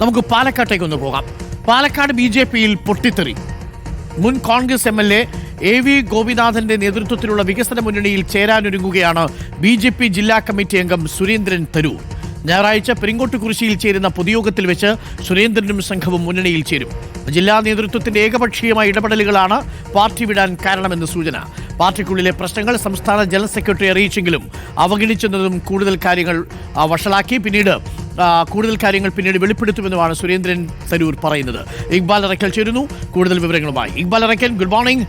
നമുക്ക് പാലക്കാട്ടേക്ക് ഒന്ന് പോകാം. പാലക്കാട് ബി ജെ പിയിൽ പൊട്ടിത്തെറി. മുൻ Congress M L A V ഗോപിനാഥന്റെ നേതൃത്വത്തിലുള്ള വികസന മുന്നണിയിൽ ചേരാനൊരുങ്ങുകയാണ് ബി ജെ പി ജില്ലാ കമ്മിറ്റി അംഗം സുരേന്ദ്രൻ തരൂർ. ഞായറാഴ്ച പെരിങ്കോട്ടുകുറിശിയിൽ ചേരുന്ന പൊതുയോഗത്തിൽ വെച്ച് സുരേന്ദ്രനും സംഘവും മുന്നണിയിൽ ചേരും. ജില്ലാ നേതൃത്വത്തിന്റെ ഏകപക്ഷീയമായ ഇടപെടലുകളാണ് പാർട്ടി വിടാൻ കാരണമെന്ന് സൂചന. പാർട്ടിക്കുള്ളിലെ പ്രശ്നങ്ങൾ സംസ്ഥാന ജനറൽ സെക്രട്ടറി അറിയിച്ചെങ്കിലും അവഗണിച്ചെന്നതും കൂടുതൽ കാര്യങ്ങൾ വഷളാക്കി. പിന്നീട് കൂടുതൽ കാര്യങ്ങൾ പിന്നീട് വെളിപ്പെടുത്തുമെന്നുമാണ് സുരേന്ദ്രൻ തരൂർ പറയുന്നത്. ഇക്ബാൽ അറക്കൽ ചേരുന്നു. കൂടുതൽ വിവരങ്ങളുമായി ഇക്ബാൽ അറക്കൽ ഗുഡ് മോർണിംഗ്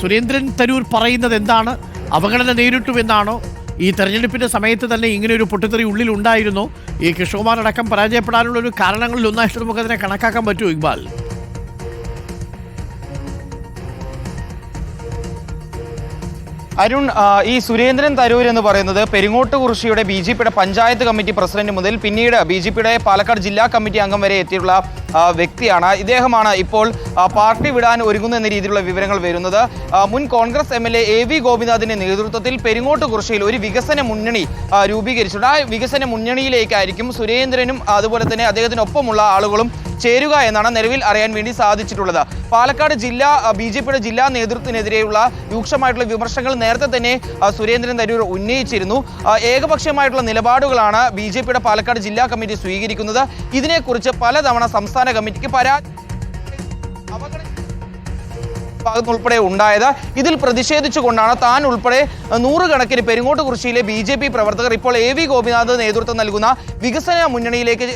സുരേന്ദ്രൻ തരൂർ പറയുന്നത് എന്താണ്? അവഗണന നേരിട്ടുവെന്നാണോ? ഈ തെരഞ്ഞെടുപ്പിന്റെ സമയത്ത് തന്നെ ഇങ്ങനെ ഒരു പൊട്ടിത്തെറി ഉള്ളിൽ ഉണ്ടായിരുന്നു ഈ കിഷോമാർ അടക്കം പരാജയപ്പെടാനുള്ള ഒരു കാരണങ്ങളിൽ ഒന്നായിട്ട് നമുക്ക് അതിനെ കണക്കാക്കാൻ പറ്റുമോ ഇക്ബാൽ? അരുൺ ഈ സുരേന്ദ്രൻ തരൂർ എന്ന് പറയുന്നത് പെരിങ്ങോട്ട് കുറിശിയുടെ ബി ജെ പിയുടെ പഞ്ചായത്ത് കമ്മിറ്റി പ്രസിഡന്റ് മുതൽ പിന്നീട് ബി ജെ പിയുടെ പാലക്കാട് ജില്ലാ കമ്മിറ്റി അംഗം വരെ എത്തിയിട്ടുള്ള വ്യക്തിയാണ്. ഇദ്ദേഹമാണ് ഇപ്പോൾ പാർട്ടി വിടാൻ ഒരുങ്ങുന്നു എന്ന രീതിയിലുള്ള വിവരങ്ങൾ വരുന്നത്. മുൻ Congress M L A V ഗോപിനാഥിന്റെ നേതൃത്വത്തിൽ പെരിങ്ങോട്ട് കുറിശിയിൽ ഒരു വികസന മുന്നണി രൂപീകരിച്ചിട്ടുണ്ട്. ആ വികസന മുന്നണിയിലേക്കായിരിക്കും സുരേന്ദ്രനും അതുപോലെ തന്നെ അദ്ദേഹത്തിനൊപ്പമുള്ള ആളുകളും ചേരുക എന്നാണ് നിലവിൽ അറിയാൻ വേണ്ടി സാധിച്ചിട്ടുള്ളത്. പാലക്കാട് ജില്ലാ ബി ജെ പിയുടെ ജില്ലാ നേതൃത്വത്തിനെതിരെയുള്ള രൂക്ഷമായിട്ടുള്ള വിമർശനങ്ങൾ നേരത്തെ തന്നെ സുരേന്ദ്രൻ തരൂർ ഉന്നയിച്ചിരുന്നു. ഏകപക്ഷീയമായിട്ടുള്ള നിലപാടുകളാണ് ബി ജെ പിയുടെ പാലക്കാട് ജില്ലാ കമ്മിറ്റി സ്വീകരിക്കുന്നത്. ഇതിനെക്കുറിച്ച് പലതവണ സംസ്ഥാന കമ്മിറ്റിക്ക് പരാതി അവഗണന ഭാഗത്ത് ഉൾപ്പെടെ ഉണ്ടായത്. ഇതിൽ പ്രതിഷേധിച്ചുകൊണ്ടാണ് താൻ ഉൾപ്പെടെ നൂറുകണക്കിന് പെരുങ്ങോട്ട് കുറിശിയിലെ ബി ജെ പി പ്രവർത്തകർ ഇപ്പോൾ എ വി ഗോപിനാഥ് നേതൃത്വം നൽകുന്ന വികസന മുന്നണിയിലേക്ക്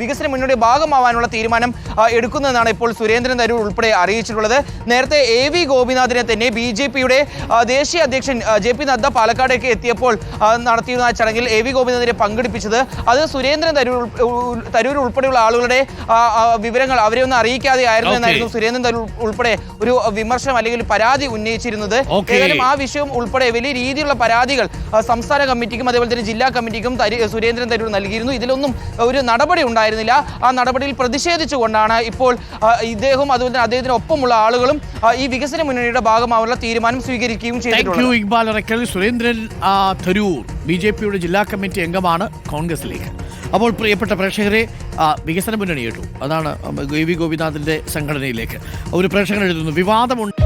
വികസന മുന്നണിയുടെ ഭാഗമാവാനുള്ള തീരുമാനം എടുക്കുന്നതെന്നാണ് ഇപ്പോൾ സുരേന്ദ്രൻ തരൂർ ഉൾപ്പെടെ അറിയിച്ചിട്ടുള്ളത്. നേരത്തെ എ വി ഗോപിനാഥിനെ തന്നെ ബി ജെ പിയുടെ ദേശീയ അധ്യക്ഷൻ ജെ പി നദ്ദ പാലക്കാടേക്ക് എത്തിയപ്പോൾ നടത്തിയിരുന്ന ചടങ്ങിൽ എ വി ഗോപിനാഥിനെ പങ്കെടുപ്പിച്ചത്. അത് സുരേന്ദ്രൻ തരൂർ തരൂർ ഉൾപ്പെടെയുള്ള ആളുകളുടെ വിവരങ്ങൾ അവരെ ഒന്നും അറിയിക്കാതെ ആയിരുന്നു. എന്നായിരുന്നു സുരേന്ദ്രൻ തരൂർ ഉൾപ്പെടെ ഒരു വിമർശനം അല്ലെങ്കിൽ ഒരു പരാതി ഉന്നയിച്ചിരുന്നത്. ഏതായാലും ആ വിഷയം ഉൾപ്പെടെ വലിയ രീതിയിലുള്ള പരാതികൾ സംസ്ഥാന കമ്മിറ്റിക്കും അതേപോലെ തന്നെ ജില്ലാ കമ്മിറ്റിക്കും സുരേന്ദ്രൻ തരൂർ നൽകിയിരുന്നു. ഇതിലൊന്നും ഒരു നടപടി ഉണ്ടായിരുന്നില്ല. ആ നടപടിയിൽ പ്രതിഷേധിച്ചുകൊണ്ടാണ് ഇപ്പോൾ ഇദ്ദേഹം അതുപോലെ തന്നെ അദ്ദേഹത്തിന് ഒപ്പമുള്ള ആളുകളും ഈ വികസന മുന്നണിയുടെ ഭാഗമാവുള്ള തീരുമാനം സ്വീകരിക്കുകയും ചെയ്തിട്ടുണ്ട് സുരേന്ദ്രൻ തരൂർ ബി ജെ പിയുടെ ജില്ലാ കമ്മിറ്റി അംഗമാണ് കോൺഗ്രസിലേക്ക്. അപ്പോൾ പ്രിയപ്പെട്ട പ്രേക്ഷകരെ വികസന മുന്നണി കേട്ടു. അതാണ് എ ഗോപിനാഥിന്റെ സംഘടനയിലേക്ക്. ഒരു പ്രേക്ഷകൻ എഴുതുന്നു വിവാദമുണ്ട്.